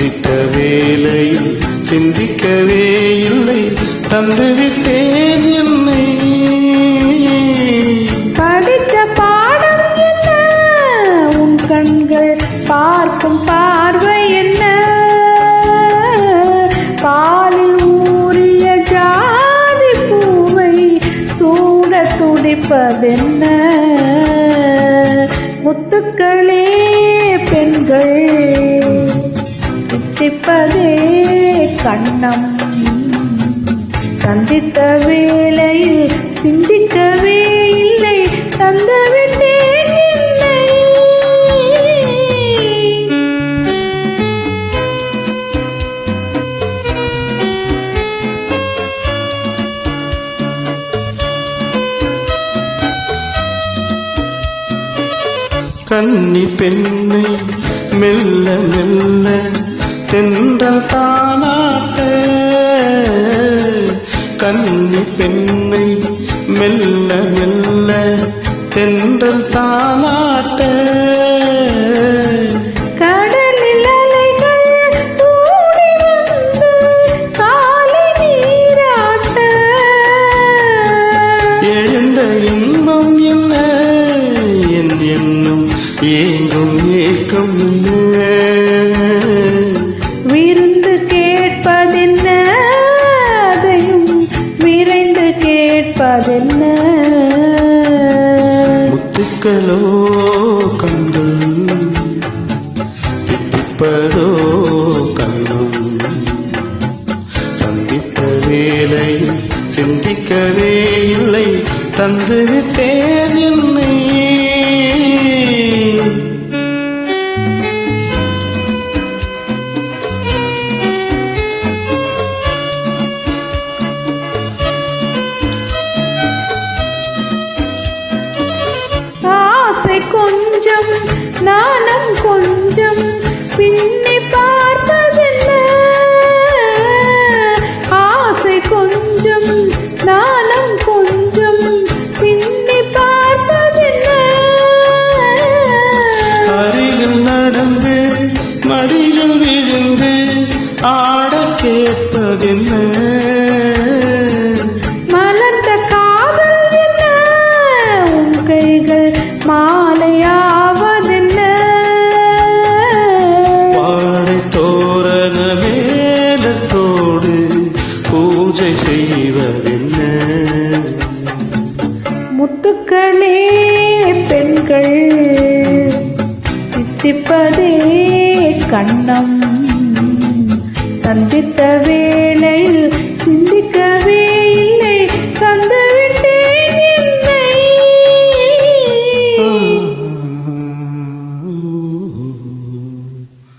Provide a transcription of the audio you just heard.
சந்தித்த வேளையில் சிந்திக்கவே இல்லை. தந்துவிட்டேன் என்னை. படித்த பாடம் என்ன? உன் கண்கள் பார்க்கும் பார்வை என்ன? பாலில் ஊறிய ஜாதி பூவை சூட துடிப்பதென்ன? முத்துக்களே பெண்கள். தித்திப்பதே கண்ணம். சந்தித்த வேளையில் சிந்திக்கவே இல்லை. தந்துவிட்டேன் கன்னி பெண்ணை மெல்ல மெல்ல தென்றல் தானாட்ட கன்னி பெண்ணை மெல்ல மெல்ல தென்றல் தானாட்ட எழுந்த இன்பம் என்ன? என் எண்ணம் ஏங்கும் ஏக்கம் என்ன கேட்பதென்ன முத்துக்களோ கண்கள் தித்திப்பதோ கண்ணும். சந்தித்த வேலை சிந்திக்கவே இல்லை தந்துவிட்டேன் என்னை. நானும் கொஞ்சம் பின்னி பார்ப்பதென்ன? ஆசை கொஞ்சம் நானும் கொஞ்சம் பின்னி பார்ப்பதென்ன? அருகில் நடந்து மடியில் விழுந்து ஆட கேட்பதென்ன? முத்துக்களே பெண்கள். சித்திப்பதே கண்ணம். சந்தித்த வேளையில்